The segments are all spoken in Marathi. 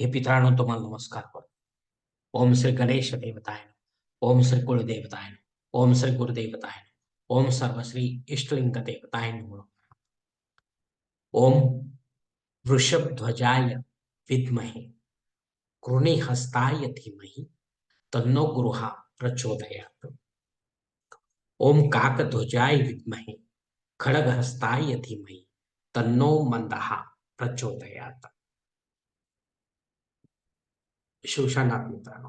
हे पितरांनो तुम्हाला नमस्कार करतो. ओम श्री गणेश देवताय ओम श्री कुळदेवताय ओम श्री गुरुदेवताय ओम सर्वश्री इष्टलिंग देवताय नमः. ओम वृषभध्वजाय विद्महे कृणिहस्ताय धीमहि तन्नो गृहा प्रचोदयात. ओम काकध्वजाय विद्महे खडगहस्ताय धीमहि तन्नो मंदहा प्रचोदयात. शिवशानाथ मित्रांनो.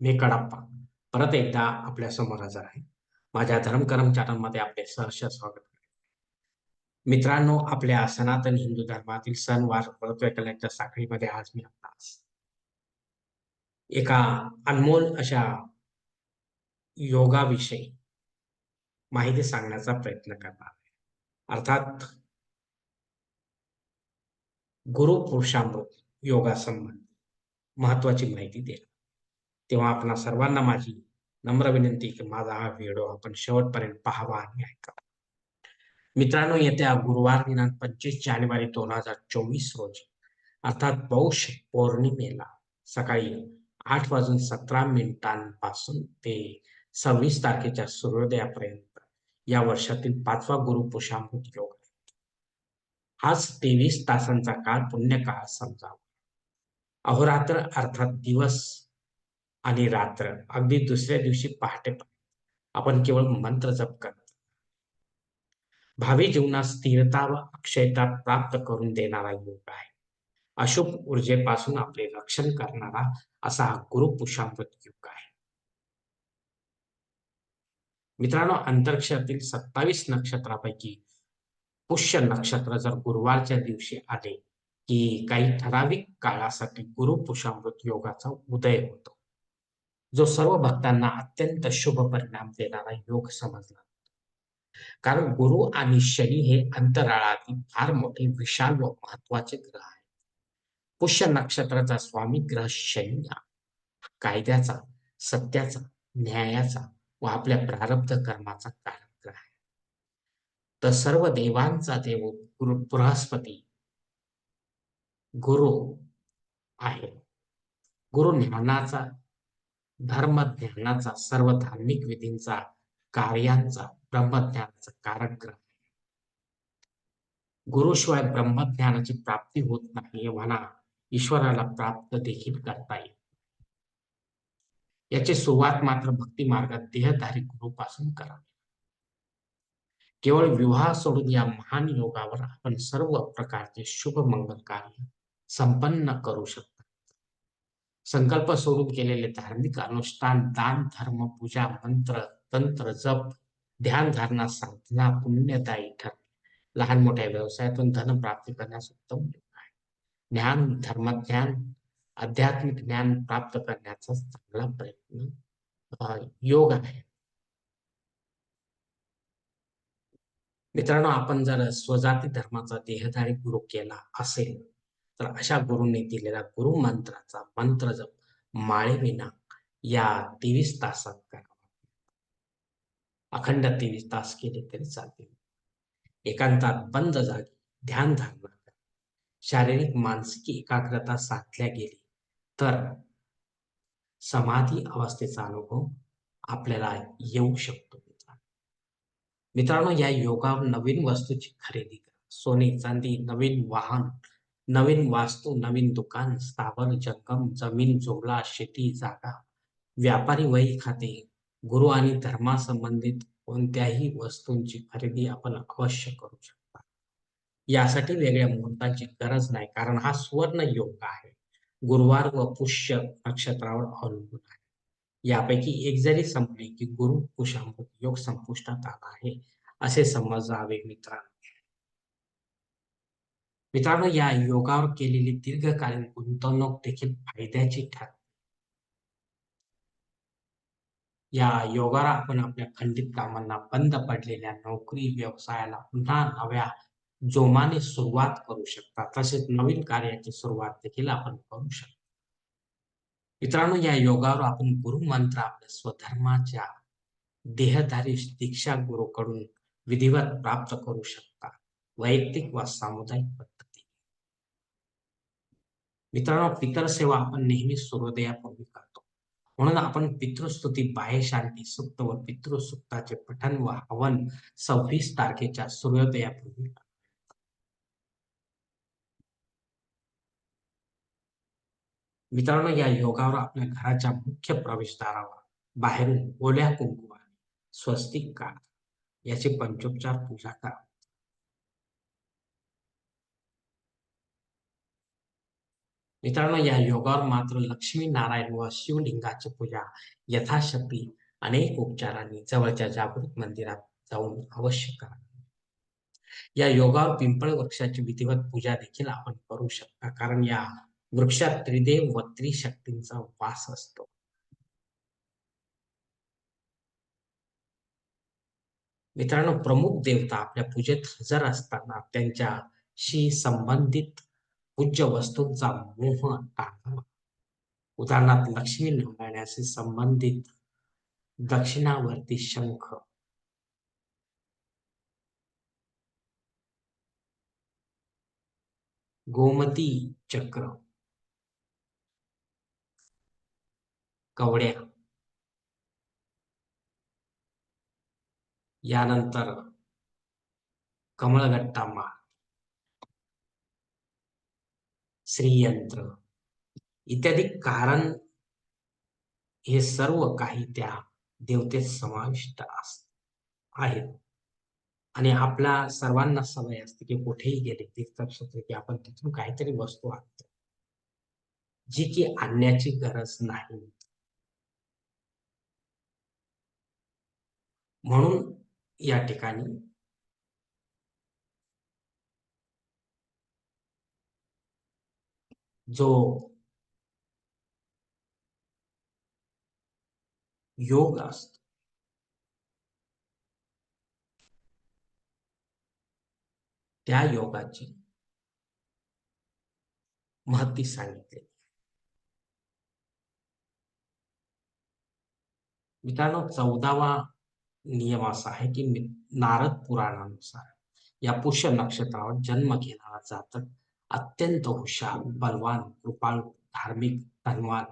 मी कडाप्पा. परत एकदा आपल्यासमोर हजर आहे. माझ्या धर्म कर्मचाऱ्यांमध्ये आपले सहर्ष स्वागत. मित्रांनो आपल्या सनातन हिंदू धर्मातील सण वार व्रतवैकल्यांच्या साखळीमध्ये आज मी आपणास एका अनमोल अशा योगाविषयी माहिती सांगण्याचा प्रयत्न करणार आहे. अर्थात गुरु पुरुषामृत योगासंबंध. महत्वाची माहिती देणार तेव्हा आपणा सर्वांना माझी नम्र विनंती की माझा हा व्हिडिओ आपण शेवटपर्यंत पाहावा आणि ऐकावा. मित्रांनो येत्या गुरुवार दिनांक पंचवीस जानेवारी दोन हजार चोवीस रोजी अर्थात पौष पौर्णिमेला सकाळी आठ वाजून सतरा मिनिटांपासून ते सव्वीस तारखेच्या सूर्योदयापर्यंत या वर्षातील पाचवा गुरु पुषामृत योग हाच तेवीस तासांचा काळ पुण्यकाळ समजावा. अहोरात्र अर्थात दिवस आणि रात्र अगदी दुसऱ्या दिवशी पहाटे आपण केवळ मंत्र जप करत. भावी जीवनात स्थिरता व अक्षयता प्राप्त करून देणारा योग आहे. अशुभ ऊर्जेपासून आपले रक्षण करणारा असा हा गुरु पुषामृत योग आहे. मित्रांनो अंतरिक्षातील सत्तावीस नक्षत्रापैकी पुष्य नक्षत्र जर गुरुवारच्या दिवशी आले की काही ठराविक काळासाठी गुरुपुषामृत योगाचा उदय होतो. जो सर्व भक्तांना अत्यंत शुभ परिणाम देणारा योग समजला कारण गुरु आणि शनी हे अंतराळातील फार मोठे विशाल व महत्त्वाचे ग्रह आहेत. पुष्य नक्षत्राचा स्वामी ग्रह शनी कायद्याचा सत्याचा न्यायाचा व आपल्या प्रारब्ध कर्माचा कारक ग्रह आहे. तर सर्व देवांचा देव गुरु बृहस्पती गुरु आहे. गुरु ज्ञानाचा धर्म ज्ञानाचा सर्व धार्मिक विधींचा कार्यांचा ब्रह्मज्ञानाचा कारक गुरुशिवाय ब्रह्मज्ञानाची प्राप्ती होत नाही म्हणा ईश्वराला प्राप्त देखील करता येईल याची सुरुवात मात्र भक्ती मार्गात देहधारी गुरुपासून करावी केवळ विवाह सोडून या महान योगावर आपण सर्व प्रकारचे शुभ मंगल कार्य संपन्न करू शकता संकल्प सोडून केलेले धार्मिक अनुष्ठान दान धर्म पूजा मंत्र तंत्र जप ध्यान धारणा साधना पुण्यदायी ठरते. लहान मोठ्या व्यवसायातून धन प्राप्ती करण्यास उत्तम योग आहे. ज्ञान धर्मज्ञान आध्यात्मिक ज्ञान प्राप्त करण्याचा चांगला प्रयत्न योग आहे. मित्रांनो आपण जर स्वजाती धर्माचा देहधारी गुरु केला असेल तर अशा गुरुंनी दिलेला गुरु मंत्राचा मंत्र जप माळेविना या तेवीस तासात करावा. अखंड तेवीस तास केले तरी चालतील. एकांतात बंद जागी ध्यान धारणा शारीरिक मानसिक एकाग्रता साधल्या गेली तर समाधी अवस्थेचा अनुभव आपल्याला येऊ शकतो. मित्रांनो या योगावर नवीन वस्तूची खरेदी करा. सोने चांदी नवीन वाहन नवीन वास्तू नवीन दुकान स्थावर जंगम जमीन जोडला शेती जागा व्यापारी वही खाते गुरु आणि धर्मासंबंधित कोणत्याही वस्तूंची खरेदी आपण अवश्य करू शकता. यासाठी वेगळ्या मुहूर्ताची गरज नाही कारण हा सुवर्ण योग आहे. गुरुवार व पुष्य नक्षत्रावर अवलंबून आहे. यापैकी एक जरी संपले की गुरु कुशामृत योग संपुष्टात आला आहे असे समजावे मित्रांनो. मित्रांनो या योगावर केलेली दीर्घकालीन गुंतवणूक देखील फायद्याची ठरते. या योगाला आपण आपल्या खंडित कामांना बंद पडलेल्या नोकरी व्यवसायाला पुन्हा नव्या जोमाने सुरुवात करू शकता. तसेच नवीन कार्याची सुरुवात देखील आपण करू शकतो. मित्रांनो या योगावर आपण गुरु मंत्र आपल्या स्वधर्माच्या देहधारी दीक्षा गुरुकडून विधिवत प्राप्त करू शकता. वैयक्तिक व सामुदायिक पद्धती मित्रांनो पितर सेवा आपण नेहमी सूर्योदयापूर्वी करतो. म्हणून आपण पितृस्तुती बाह्य शांती सुक्त व पितृसुक्ताचे पठण व हवन सव्वीस तारखेच्या सूर्योदयापूर्वी मित्रांनो या योगावर आपल्या घराच्या मुख्य प्रवेशद्वारावर बाहेरून ओल्या कुंकुवा स्वस्तिक का याची पंचोपचार पूजा करा. मित्रांनो या योगावर मात्र लक्ष्मी नारायण व शिवलिंगाची पूजा यथाशक्ती अनेक उपचारांनी जवळच्या जागृत मंदिरात जाऊन अवश्य करा. या योगावर पिंपळ वृक्षाची विधिवत पूजा देखील आपण करू शकता कारण या वृक्षात त्रिदेव व त्रिशक्तींचा वास असतो. मित्रांनो प्रमुख देवता आपल्या पूजेत हजर असताना त्यांच्याशी संबंधित पूज्य वस्तूंचा मोह टाळावा उदाहरणार्थ लक्ष्मी नारायणाशी संबंधित दक्षिणावर्ती शंख. गोमती चक्र. कवड्या. यानंतर कमळगट्टा माळ. श्रीयंत्र. इत्यादी कारण हे सर्व काही त्या देवतेत समाविष्ट आहेत. आणि आपल्या सर्वांना सवय असते की कुठेही गेले तीर्थक्षेत्र की आपण तिथून काहीतरी वस्तू आणतो. जी की आणण्याची गरज नाही. म्हणून या ठिकाणी जो योग असतो. त्या योगाची महती सांगितले. मित्रांनो चौदावा नियम असा आहे की नारद पुराणानुसार या पुष्य नक्षत्रावर जन्म घेणारा जातक अत्यंत हुशार बलवान कृपाळू धार्मिक धनवान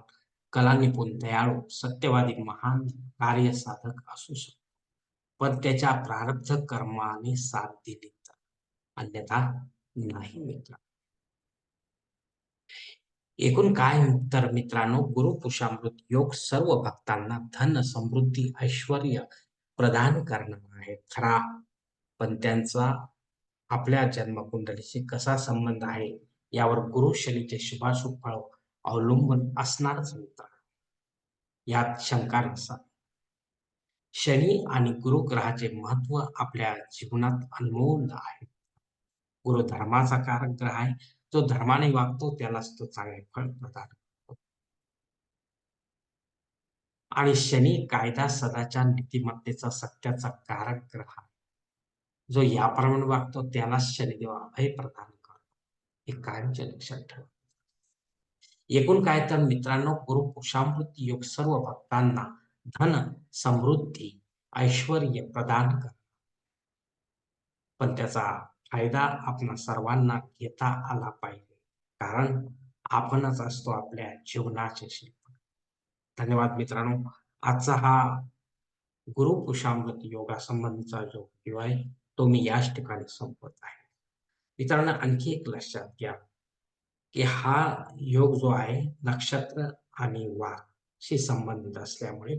कला निपुण दयाळू सत्यवादी महान कार्यसाधक असू शकतो. पण त्याच्या प्रारब्ध कर्माने साथ दिली तर अन्यथा नाही मित्र. एकूण काय तर मित्रांनो गुरुपुषामृत योग सर्व भक्तांना धन समृद्धी ऐश्वर प्रदान करणार आहे. खरा पण त्यांचा आपल्या जन्मकुंडलीशी कसा संबंध आहे यावर गुरु शनीचे शुभाशुभ फळ अवलंबून असणारच मित्र. यात शंका नसा. शनी आणि गुरु ग्रहाचे महत्त्व आपल्या जीवनात अनमोल आहे. गुरु धर्माचा कारक ग्रह आहे जो धर्माने वागतो त्यालाच तो चांगले फळ प्रदान करतो. आणि शनी कायदा सदाच्या नीतिमत्तेचा सत्याचा कारक ग्रह जो याप्रमाणे वागतो त्यालाच शनिदेव अभय प्रदान करतो. हे कायमच्या लक्षात ठेव. एकूण काय तर मित्रांनो गुरु पुषामृती योग सर्व भक्तांना धन समृद्धी ऐश्वर प्रदान कर पण त्याचा फायदा आपण सर्वांना घेता आला पाहिजे. कारण आपणच असतो आपल्या जीवनाचे शिल्प धन्यवाद मित्रांनो. आजचा हा गुरु पुषामृत योगासंबंधीचा जो व्हिडिओ आहे तो मी याच ठिकाणी संपत आहे. मित्रांनो आणखी एक लक्षात घ्या की हा योग जो आहे नक्षत्र आणि वाघशी संबंधित असल्यामुळे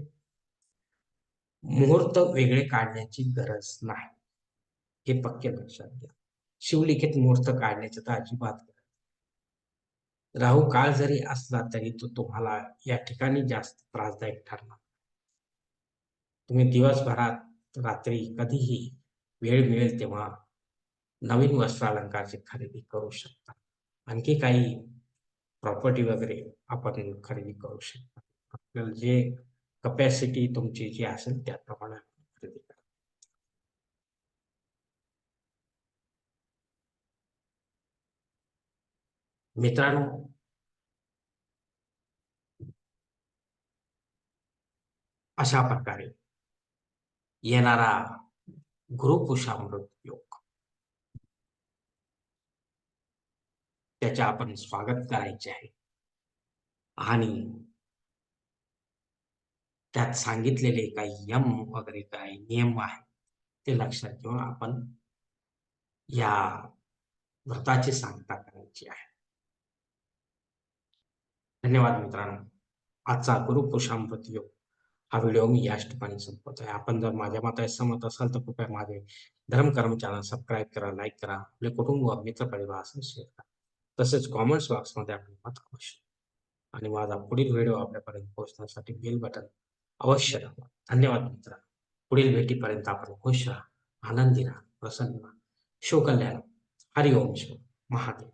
मुहूर्त वेगळे काढण्याची गरज नाही. हे पक्के लक्षात घ्या. शिवलिखित मुहूर्त काढण्याचे तर अजिबात राहू काळ जरी असला तरी तो तुम्हाला या ठिकाणी जास्त त्रासदायक ठरणार. तुम्ही दिवसभरात रात्री कधीही वेळ मिळेल तेव्हा नवीन वस्त्रालंकारची खरेदी करू शकता. आणखी काही प्रॉपर्टी वगैरे आपण खरेदी करू शकता. आपल्याला जे कपॅसिटी तुमची जी असेल त्याप्रमाणे खरेदी करा. मित्रांनो अशा प्रकारे येणारा गुरुकुशामृत योग. त्याचे आपण स्वागत करायचे आहे. आणि त्यात सांगितलेले काही यम वगैरे काही नियम आहेत ते लक्षात घेऊन आपण या व्रताची सांगता करायची आहे. धन्यवाद मित्रांनो. आजचा गुरुपुरुषामृत योग हा व्हिडिओ मी याच ठिकाणी संपवत आहे. आपण जर माझ्या मताशी सहमत असाल तर कृपया माझे धर्मकर्म चॅनल सबस्क्राईब करा लाईक करा. आपले कुटुंब मित्र परिवार शेअर करा. तसेच कॉमेंट्स बॉक्समध्ये आपले मत अवश्य आणि माझा पुढील व्हिडिओ आपल्यापर्यंत पोहोचण्यासाठी बेल बटन अवश्य राहा धन्यवाद मित्र पुढील भेटीपर्यंत आपण खुश राहा आनंदी राहा प्रसन्न राहा. शिवकल्याण हरिओम शिव महादेव.